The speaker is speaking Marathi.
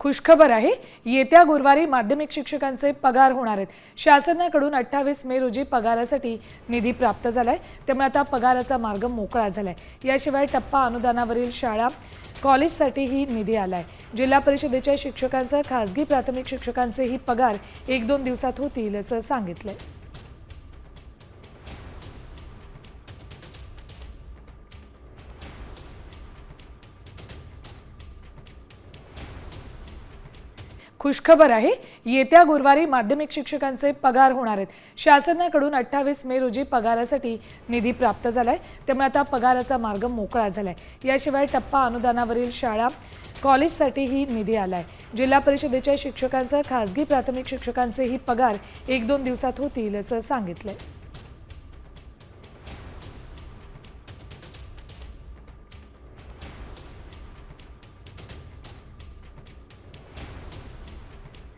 खुशखबर आहे. येत्या गुरुवारी माध्यमिक शिक्षकांचे पगार होणार आहेत. शासनाकडून अठ्ठावीस मे रोजी पगारासाठी निधी प्राप्त झाला आहे त्यामुळे आता पगाराचा मार्ग मोकळा झालाय. याशिवाय टप्पा अनुदानावरील शाळा कॉलेजसाठीही निधी आलाय. जिल्हा परिषदेच्या शिक्षकांसह खासगी प्राथमिक शिक्षकांचेही पगार एक दोन दिवसात होतील असं सांगितलं आहे खुशखबर आहे. येत्या गुरुवारी माध्यमिक शिक्षकांचे पगार होणार आहेत. शासनाकडून अठ्ठावीस मे रोजी पगारासाठी निधी प्राप्त झाला आहे त्यामुळे आता पगाराचा मार्ग मोकळा झालाय. याशिवाय टप्पा अनुदानावरील शाळा कॉलेजसाठीही निधी आलाय. जिल्हा परिषदेच्या शिक्षकांसह खासगी प्राथमिक शिक्षकांचेही पगार एक दोन दिवसात होतील असं सांगितलं आहे